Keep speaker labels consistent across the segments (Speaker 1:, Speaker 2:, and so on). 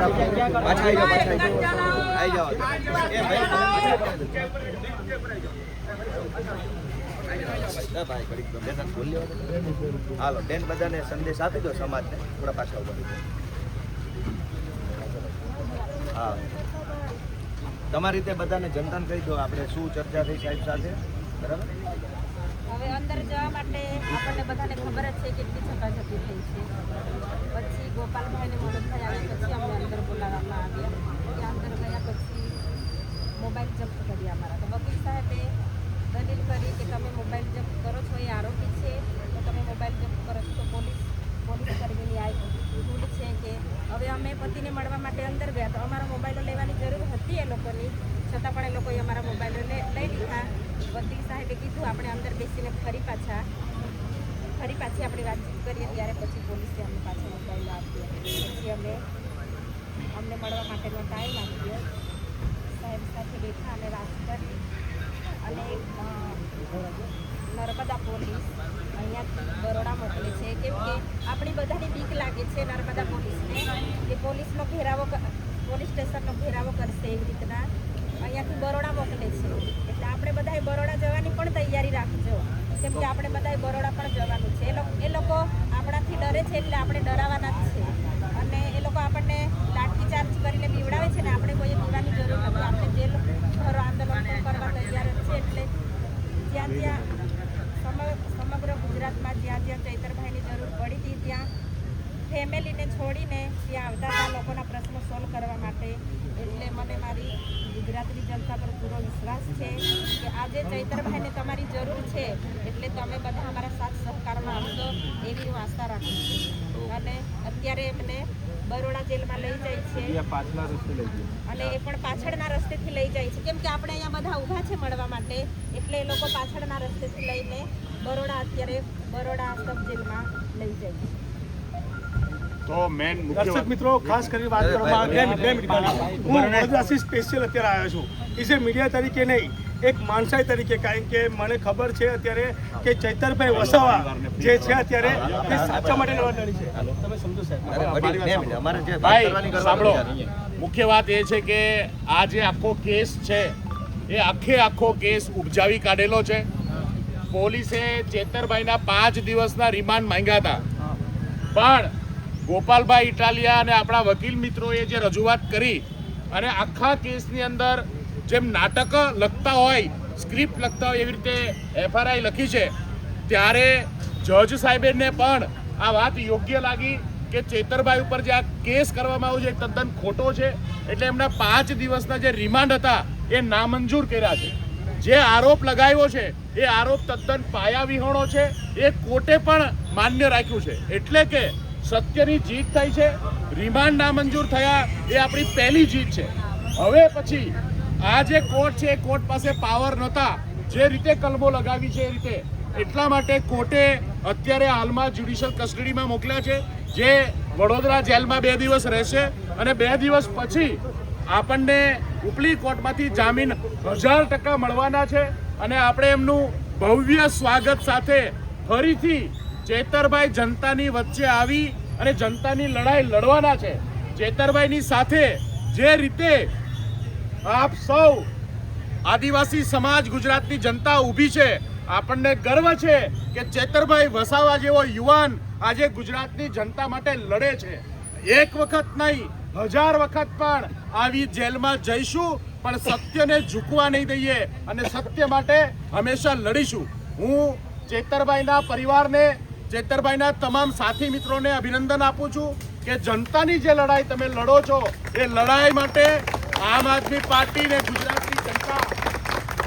Speaker 1: આવી જાઓ પાછા જાઓ જાઓ. હાલો બેન બધાને સંદેશ આપી દો સમાજને થોડા પાછા ઊભા હા તમારી રીતે બધાને જનતાને કહી દો આપણે શું ચર્ચા થઈ સાહેબ સાથે બરાબર
Speaker 2: હવે અંદર જવા માટે આપણને બધાને ખબર જ છે કેટલી ઝપાઝપી થઈ છે. પછી ગોપાલભાઈને મદદભાઈ આવ્યા પછી અમને અંદર બોલાવવામાં આવ્યા. ત્યાં અંદર ગયા પછી મોબાઈલ જપ્ત કર્યા અમારા. તો વકીલ સાહેબે દલીલ કરી કે તમે મોબાઈલ જપ્ત કરો છો એ આરોપી છે. તો તમે મોબાઈલ જપ્ત કરો છો તો પોલીસ પોલીસ કર્મીની આ ભૂલ છે કે હવે અમે પતિને મળવા માટે અંદર ગયા તો અમારા મોબાઈલો લેવાની જરૂર હતી એ લોકોની. છતાં પણ એ લોકોએ અમારા મોબાઈલો લે- લઈ લીધા. વકીલ સાહેબે કીધું, આપણે અંદર બેસીને ફરી પાછા ફરી પાછી આપણે વાતચીત કરીએ ત્યારે પછી પોલીસે અમને પાછો મોબાઈલ આપ્યો પછી અમે અમને મળવા માટેનો ટાઈમ આપ્યો. સાહેબ સાથે બેઠા અને વાત કરી અને નર્મદા પોલીસ અહીંયા બરોડા મોકલે છે. કેમ કે આપણી બધાની બીક લાગે છે નર્મદા પોલીસને કે પોલીસનો ઘેરાવો પોલીસ સ્ટેશનનો ઘેરાવો કરશે એવી રીતના. અહીંયાથી બરોડા મોકલે છે. એટલે આપણે બધાએ બરોડા જવાની પણ તૈયારી રાખજો. કેમ કે આપણે બધાય બરોડા પણ જવાનું છે. એ લોકો એ લોકો આપણાથી ડરે છે એટલે આપણે ડરાવાના જ છે. અને એ લોકો આપણને લાઠી ચાર્જ કરીને બીવડાવે છે ને, આપણે કોઈએ પીવાની જરૂર નથી. આપણે જે ખરો આંદોલન કરવા તૈયાર છે એટલે જ્યાં જ્યાં સમ- સમગ્ર ગુજરાતમાં જ્યાં જ્યાં ચૈતરભાઈની જરૂર પડી હતી, ત્યાં ફેમિલીને છોડીને ત્યાં આવતા હતા લોકોના પ્રશ્નો સોલ્વ કરવા માટે. એટલે મને મારી ગુજરાતની જનતા પર પૂરો વિશ્વાસ છે કે આજે ચૈતરભાઈને તમારી જરૂર છે એટલે તમે બધા અમારા સાથ સહકારમાં આવશો એવી હું આશા રાખું છું અને અત્યારે એમને બરોડા જેલમાં લઈ જાય છે.
Speaker 3: પાછલા રસ્તે લઈ ગયો
Speaker 2: અને એ પણ પાછળના રસ્તેથી લઈ જાય છે. કેમ કે આપણે અહીંયા બધા ઊભા છે મળવા માટે એટલે એ લોકો પાછળના રસ્તેથી લઈને બરોડા અત્યારે બરોડા સબ જેલમાં લઈ જાય છે.
Speaker 3: તો મેન મુખ્ય
Speaker 4: દર્શક મિત્રો ખાસ કરીને વાત કરવામાં બે મિનિટ. હું વડોદરાથી સ્પેશિયલ અત્યારે આવ્યો છું. ઇઝ એ મીડિયા તરીકે નહીં એક માણસાઈ તરીકે કારણ કે મને ખબર છે અત્યારે કે ચૈતરભાઈ વસાવા જે છે અત્યારે તે સાચા માટે લડવાની છે. તમે સમજો સાહેબ.
Speaker 1: અરે ઘડીક બે મિનિટ અમારે જે વાત
Speaker 3: ભાઈ સાંભળો. મુખ્ય વાત એ છે કે આ જે આખો કેસ છે એ આખે આખો કેસ ઉપજાવી કાઢેલો છે. પોલીસે ચેતરભાઈના પાંચ દિવસના રિમાન્ડ માંગ્યા હતા. પણ ગોપાલભાઈ ઇટાલિયા અને આપણા વકીલ મિત્રોએ જે રજૂઆત કરી અને આખા કેસની અંદર જેમ નાટક લખતા હોય, સ્ક્રિપ્ટ લખતા હોય એવી રીતે એફઆરઆઈ લખી છે, ત્યારે જજ સાહેબને પણ આ વાત યોગ્ય લાગી કે ચેતરભાઈ ઉપર જે આ કેસ કરવામાં આવ્યો છે તદ્દન ખોટો છે, એટલે એમના પાંચ દિવસના જે રિમાન્ડ હતા, એ નામંજૂર કર્યા છે. જે આરોપ લગાવ્યો છે, એ આરોપ તદ્દન પાયાવિહોણો છે, એ કોર્ટે પણ માન્ય રાખ્યું છે. એટલે કે સત્યની જીત થઈ છે. રિમાન્ડ નામંજૂર થયા એ આપણી પહેલી જીત છે. હવે પછી આ જે કોર્ટ છે, એ કોર્ટ પાસે પાવર નહોતા. જે રીતે કલમો લગાવી છે એ રીતે. એટલા માટે કોર્ટે અત્યારે હાલમાં જ્યુડિશિયલ કસ્ટડીમાં મોકલ્યા છે, જે વડોદરા જેલમાં બે દિવસ રહેશે અને બે દિવસ પછી આપણને ઉપલી કોર્ટમાંથી જામીન હજાર ટકા મળવાના છે અને આપણે એમનું ભવ્ય સ્વાગત સાથે ફરીથી ચેતરભાઈ જનતાની વચ્ચે આવી અને જનતાની લડાઈ લડવાના છે. ચેતરભાઈની સાથે જે રીતે આપ સૌ આદિવાસી સમાજ ગુજરાતની જનતા ઊભી છે, આપણને ગર્વ છે કે ચેતરભાઈ વસાવા જેવો યુવાન આજે ગુજરાતની જનતા માટે લડે છે. એક વખત નહીં, હજાર વખત પણ આવી જેલમાં જઈશું, પણ સત્યને ઝૂકવા નહીં દઈએ અને સત્ય માટે હંમેશા લડીશું. હું ચેતરભાઈના પરિવારને ચેતરભાઈના તમામ સાથી મિત્રોને અભિનંદન આપું છું કે જનતાની જે લડાઈ તમે લડો છો એ લડાઈ માટે આમ આદમી પાર્ટી ને ગુજરાતની જનતા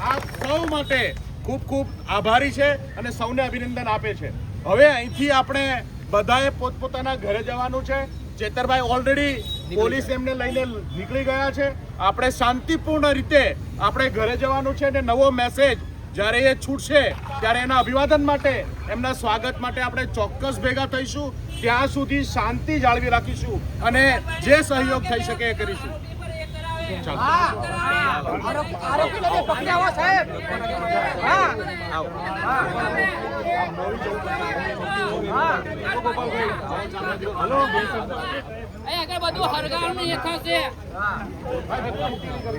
Speaker 3: આ સૌ માટે ખૂબ ખૂબ આભારી છે અને સૌને અભિનંદન આપે છે. હવે અહીંથી આપણે બધાએ પોતપોતાના ઘરે જવાનું છે. ચેતરભાઈ ઓલરેડી પોલીસ એમને લઈને નીકળી ગયા છે. આપણે શાંતિપૂર્ણ રીતે આપણે ઘરે જવાનું છે અને નવો મેસેજ જ્યારે એ છૂટશે, ત્યારે એના અભિવાદન માટે, એમના સ્વાગત માટે આપણે ચોક્કસ ભેગા થઈશું. ત્યાં સુધી શાંતિ જાળવી રાખીશું અને જે સહયોગ થઈ શકે એ કરીશું.
Speaker 5: આગળ બધું હરગાવનું એ થશે
Speaker 1: ભાજપમાં જોડે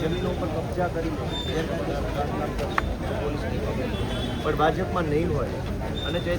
Speaker 1: જમીનો પર કબજા ખબર પણ ભાજપમાં નહીં હોય. અને જે